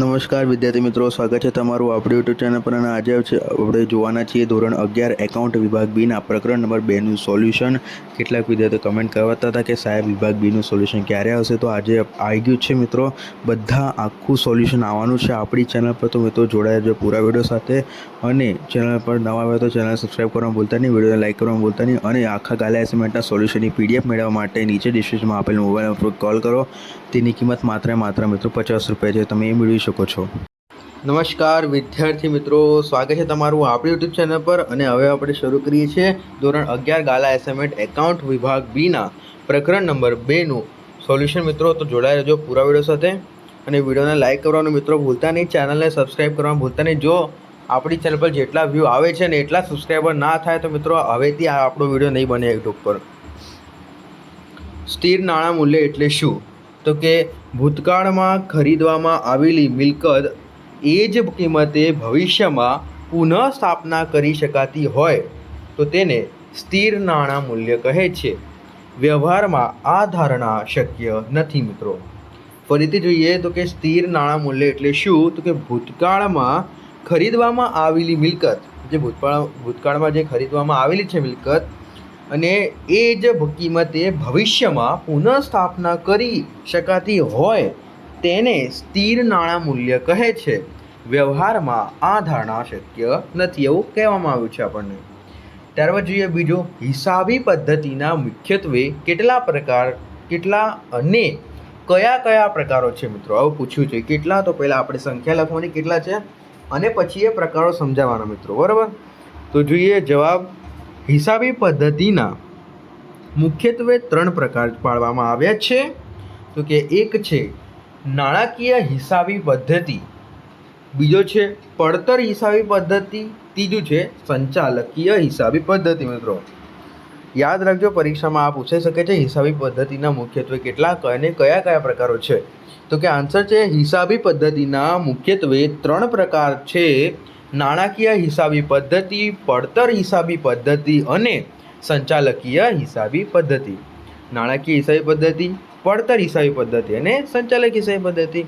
નમસ્કાર વિદ્યાર્થી મિત્રો, સ્વાગત છે તમારું આપણી યુટ્યુબ ચેનલ પર અને આજે આપણે જોવાના છીએ ધોરણ અગિયાર એકાઉન્ટ વિભાગ બીના પ્રકરણ નંબર બેનું સોલ્યુશન કેટલાક વિદ્યાર્થીઓ કમેન્ટ કરતા હતા કે સાહેબ, વિભાગ બીનું સોલ્યુશન ક્યારે આવશે? તો આજે આવી ગયું છે મિત્રો, બધા આખું સોલ્યુશન આવવાનું છે આપણી ચેનલ પર. તો મિત્રો, જોડાયા જો પૂરા વીડિયો સાથે. અને ચેનલ પર નવા આવે તો ચેનલ સબસ્ક્રાઈબ કરવાનું ભૂલતા નહીં, વિડીયોને લાઈક કરવાનું ભૂલતા નહીં અને આખા ગાલા એસાઇનમેન્ટના સોલ્યુશનની પીડીએફ મેળવવા માટે નીચે ડિસ્ક્રિપ્શનમાં આપેલ મોબાઈલ નંબર પર કોલ કરો. તેની કિંમત માત્ર માત્ર મિત્રો પચાસ રૂપિયા છે. તમે એ મેળવી છો. નમસ્કાર, વિદ્યાર્થી મિત્રો. સ્વાગત છે તમારું આપણી યુટ્યુબ ચેનલ પર અને હવે આપણે શરૂ કરીએ છીએ ધોરણ અગિયાર ગાલા એસાઇનમેન્ટ એકાઉન્ટ વિભાગ બીના પ્રકરણ નંબર બેનું સોલ્યુશન મિત્રો, તો જોડાઈ રહેજો પૂરા વીડિયો સાથે. અને વિડીયોને લાઇક કરવાનું મિત્રો ભૂલતા નહીં. ચેનલને સબસ્ક્રાઈબ કરવાનું ભૂલતા નહીં. જો આપણી ચેનલ પર જેટલા વ્યૂ આવે છે ને એટલા સબસ્ક્રાઈબર ના થાય, તો મિત્રો, હવેથી આપણો વીડિયો નહીં બને યુટ્યુબ પર. સ્થિર નાણાં મૂલ્ય એટલે શું? તો કે ભૂતકાળમાં ખરીદવામાં આવેલી મિલકત એ જ કિંમતે ભવિષ્યમાં પુનઃસ્થાપના કરી શકાતી હોય તો તેને સ્થિર નાણાં મૂલ્ય કહે છે. વ્યવહારમાં આ ધારણા શક્ય નથી મિત્રો. ફરીથી જોઈએ તો કે સ્થિર નાણાં મૂલ્ય એટલે શું? તો કે ભૂતકાળમાં ખરીદવામાં આવેલી મિલકત, જે ભૂતકાળ, ભૂતકાળમાં જે ખરીદવામાં આવેલી છે મિલકત અને એ જ કિંમતે ભવિષ્યમાં પુનઃસ્થાપના કરી શકાતી હોય તેને સ્થિર નાણાં મૂલ્ય કહે છે. વ્યવહારમાં આ ધારણા શક્ય નથી એવું કહેવામાં આવ્યું છે આપણને. ત્યારબાદ જોઈએ બીજો, હિસાબી પદ્ધતિના મુખ્યત્વે કેટલા પ્રકાર, કેટલા અને કયા કયા પ્રકારો છે મિત્રો? આવું પૂછ્યું છે. કેટલા તો પહેલાં આપણે સંખ્યા લખવાની, કેટલા છે? અને પછી એ પ્રકારો સમજાવવાના મિત્રો, બરાબર? તો જોઈએ જવાબ. હિસાબી પદ્ધતિના મુખ્યત્વે ત્રણ પ્રકાર પાડવામાં આવ્યા છે. તો કે એક છે નાણાકીય હિસાબી પદ્ધતિ, બીજો છે પડતર હિસાબી પદ્ધતિ, ત્રીજું છે સંચાલકીય હિસાબી પદ્ધતિ મિત્રો. યાદ રાખજો, પરીક્ષામાં આ પૂછાઈ શકે છે હિસાબી પદ્ધતિના મુખ્યત્વે કેટલાક અને કયા કયા પ્રકારો છે. તો કે આન્સર છે હિસાબી પદ્ધતિના મુખ્યત્વે ત્રણ પ્રકાર છે. નાણાકીય હિસાબી પદ્ધતિ, પડતર હિસાબી પદ્ધતિ અને સંચાલકીય હિસાબી પદ્ધતિ. નાણાકીય હિસાબી પદ્ધતિ, પડતર હિસાબી પદ્ધતિ અને સંચાલક હિસાબી પદ્ધતિ.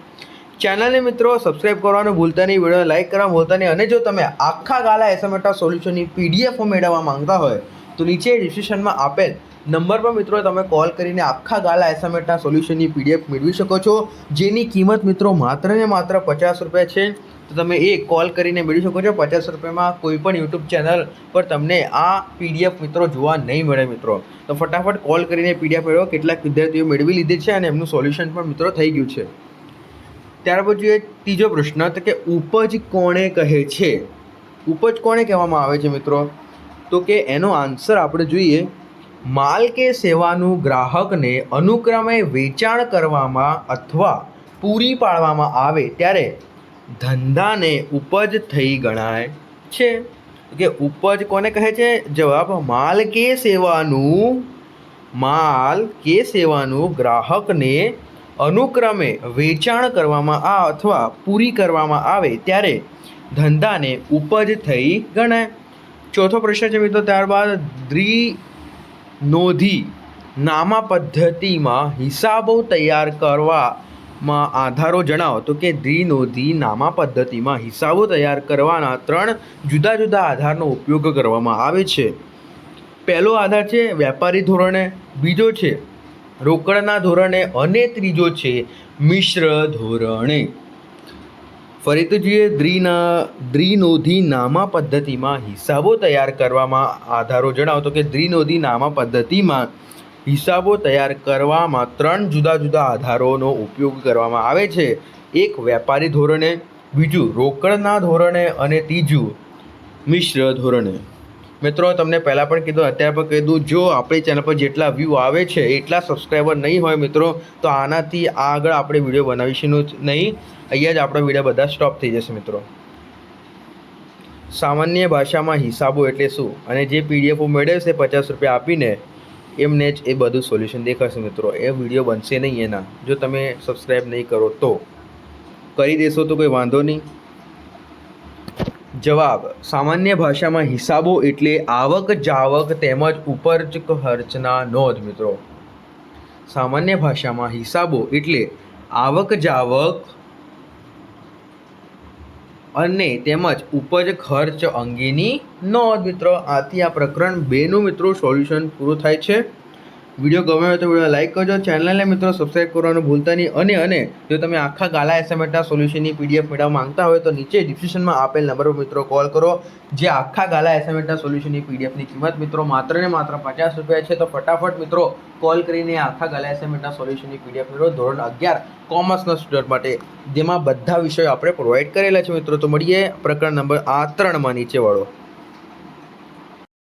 ચેનલને મિત્રો સબસ્ક્રાઇબ કરવાનું ભૂલતા નહીં વીડિયો લાઇક કરવાનું ભૂલતા નહીં અને જો તમે આખા ગાલા એસએમએટા સોલ્યુશનની પીડીએફ મેળવવા માંગતા હોય, તો નીચે ડિસ્ક્રિપ્શનમાં આપેલ નંબર પર મિત્રો તમે કોલ કરીને આખા ગાલા એસએમએટા સોલ્યુશનની પીડીએફ મેળવી શકો છો, જેની કિંમત મિત્રો માત્ર ને માત્ર પચાસ રૂપિયા છે. તો તમે એ કોલ કરીને મેળવી શકો છો. પચાસ રૂપિયામાં કોઈ પણ યુટ્યુબ ચેનલ પર તમને આ પીડીએફ મિત્રો જોવા નહીં મળે મિત્રો. તો ફટાફટ કોલ કરીને પીડીએફ મેળવો. કેટલાક વિદ્યાર્થીઓ મેળવી લીધી છે અને એમનું સોલ્યુશન પણ મિત્રો થઈ ગયું છે. ત્યાર પછી એ ત્રીજો પ્રશ્ન, તો કે ઉપજ કોણે કહે છે? ઉપજ કોણે કહેવામાં આવે છે મિત્રો? તો કે એનો આન્સર આપણે જોઈએ. માલ કે સેવાનું ગ્રાહકને અનુક્રમે વેચાણ કરવામાં અથવા પૂરી પાડવામાં આવે ત્યારે ધંધાને ઉપજ થઈ ગણાય છે. કે ઉપજ કોને કહે છે? જવાબ, માલ કે સેવાનું, માલ કે સેવાનું ગ્રાહકને અનુક્રમે વેચાણ કરવામાં આ અથવા પૂરી કરવામાં આવે ત્યારે ધંધાને ઉપજ થઈ ગણાય. ચોથો પ્રશ્ન છે મિત્રો, ત્યારબાદ દ્વિનોધી નામા પદ્ધતિમાં હિસાબો તૈયાર કરવામાં આધારો જણાવો તો કે દ્વિનોધી નામા પદ્ધતિમાં હિસાબો તૈયાર કરવાના ત્રણ જુદા જુદા આધારનો ઉપયોગ કરવામાં આવે છે. પહેલો આધાર છે વેપારી ધોરણે, બીજો છે રોકડના ધોરણે અને ત્રીજો છે મિશ્ર ધોરણે. ફરીથી જોઈએ દ્રિના દ્વિનોધી નામા પદ્ધતિમાં હિસાબો તૈયાર કરવામાં આધારો જણાવો તો કે દ્વિનોધી નામા પદ્ધતિમાં હિસાબો તૈયાર કરવામાં ત્રણ જુદા જુદા આધારોનો ઉપયોગ કરવામાં આવે છે. એક વેપારી ધોરણે, બીજું રોકડના ધોરણે અને ત્રીજું મિશ્ર ધોરણે. મિત્રો, તમને પહેલાં પણ કીધું, અત્યારે પણ કીધું, જો આપણી ચેનલ પર જેટલા વ્યૂ આવે છે, એટલા સબસ્ક્રાઈબર નહીં હોય મિત્રો, તો આનાથી આગળ આપણે વીડિયો બનાવીશું નહીં. અહીંયા જ આપણો વીડિયો બધા સ્ટોપ થઈ જશે મિત્રો. સામાન્ય ભાષામાં હિસાબો એટલે શું? અને જે પીડીએફો મેળવશે પચાસ રૂપિયા આપીને એમને જ એ બધું સોલ્યુશન દેખાશે મિત્રો. એ વીડિયો બનશે નહીં એના. જો તમે સબસ્ક્રાઈબ નહીં કરો તો. કરી દેશો તો કોઈ વાંધો નહીં. જવાબ. સામાન્ય ભાષામાં હિસાબો એટલે આવક જાવક તેમજ ઉપજ ખર્ચના નોંધ મિત્રો. સામાન્ય ભાષામાં હિસાબો એટલે આવક જાવક અને તેમજ ઉપજ ખર્ચ અંગેની નોંધ. મિત્રો, આથી આ પ્રકરણ બેનું મિત્રો સોલ્યુશન પૂરું થાય છે. વીડિયો ગમે હોય તો વીડિયો લાઈક કરજો. ચેનલને મિત્રો સબસ્ક્રાઈબ કરવાનું ભૂલતા નહીં. અને અને જો તમે આખા ગાલા એસએમએટા સોલ્યુશનની પીડીએફ મેળવવા માંગતા હોય તો નીચે ડિસ્ક્રિપ્શનમાં આપેલ નંબર પર મિત્રો કોલ કરો. જે આખા ગાલા એસએમએટા સોલ્યુશનની પીડીએફની કિંમત મિત્રો માત્ર ને માત્ર પચાસ રૂપિયા છે. તો ફટાફટ મિત્રો કોલ કરીને આખા ગાલા એસએમએટા સોલ્યુશનની પીડીએફ મેળવો. ધોરણ અગિયાર કોમર્સના સ્ટુડન્ટ માટે. જેમાં બધા વિષયો આપણે પ્રોવાઈડ કરેલા છે મિત્રો. તો મળીએ પ્રકરણ નંબર આ ત્રણમાં નીચે વાળો